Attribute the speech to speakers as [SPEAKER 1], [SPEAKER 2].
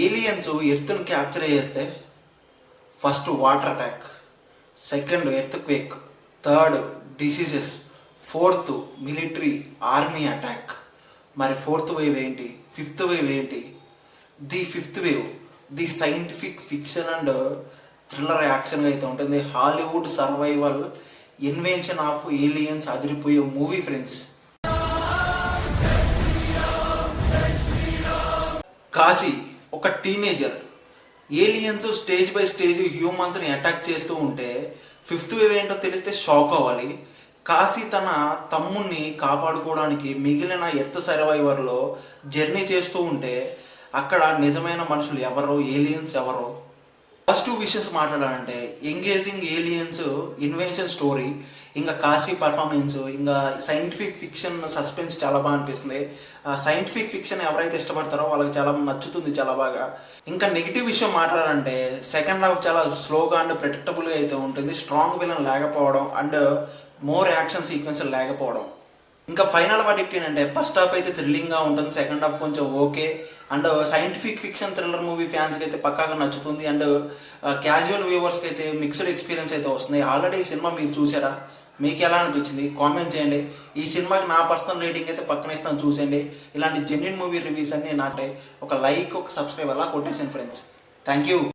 [SPEAKER 1] Aliens ఎర్త్ను capture చేస్తే first water attack second earthquake third diseases fourth military army attack. మరి fourth wave ఏంటి? Fifth wave ఏంటి? The fifth wave the scientific fiction and thriller యాక్షన్గా అయితే ఉంటుంది. Hollywood survival invention of aliens అదిరిపోయే movie friends. Kashi ఒక teenager aliens stage by stage హ్యూమన్స్ని attack చేస్తూ ఉంటే fifth wave ఏంటో తెలిస్తే షాక్ అవ్వాలి. కాశీ తన తమ్ముణ్ణి కాపాడుకోవడానికి మిగిలిన ఎర్త్ సర్వైవర్లో జర్నీ చేస్తూ ఉంటే అక్కడ నిజమైన మనుషులు ఎవరో ఏలియన్స్ ఎవరో ఫస్ట్ టూ విషయస్ మాట్లాడాలంటే ఎంగేజింగ్ ఏలియన్స్ ఇన్వెన్షన్ స్టోరీ ఇంకా కాశీ పర్ఫార్మెన్స్ ఇంకా సైంటిఫిక్ ఫిక్షన్ సస్పెన్స్ చాలా బాగా అనిపిస్తుంది. సైంటిఫిక్ ఫిక్షన్ ఎవరైతే ఇష్టపడతారో వాళ్ళకి చాలా నచ్చుతుంది చాలా బాగా. ఇంకా నెగిటివ్ విషయం మాట్లాడాలంటే సెకండ్ హాఫ్ చాలా స్లోగా అండ్ ప్రెడిక్టబుల్గా అయితే ఉంటుంది స్ట్రాంగ్ విలన్ లేకపోవడం అండ్ మోర్ యాక్షన్ సీక్వెన్స్ లేకపోవడం. ఇంకా ఫైనల్ వర్డిక్ట్ ఏంటంటే ఫస్ట్ హాఫ్ అయితే థ్రిల్లింగ్గా ఉంటుంది సెకండ్ హాఫ్ కొంచెం okay and scientific fiction thriller movie ఫ్యాన్స్కి అయితే పక్కాగా నచ్చుతుంది. అండ్ క్యాజువల్ వ్యూవర్స్కి అయితే మిక్స్డ్ ఎక్స్పీరియన్స్ అయితే వస్తుంది ఆల్రెడీ ఈ సినిమా మీరు చూసారా? మీకు ఎలా అనిపించింది? కామెంట్ చేయండి. ఈ సినిమాకి నా పర్సనల్ రేటింగ్ అయితే పక్కన ఇస్తాను చూసేయండి. ఇలాంటి జెన్యున్ మూవీ రివ్యూస్ అన్ని నాటే ఒక లైక్ ఒక సబ్స్క్రైబ్ అలా కొట్టేసాను ఫ్రెండ్స్ థ్యాంక్ యూ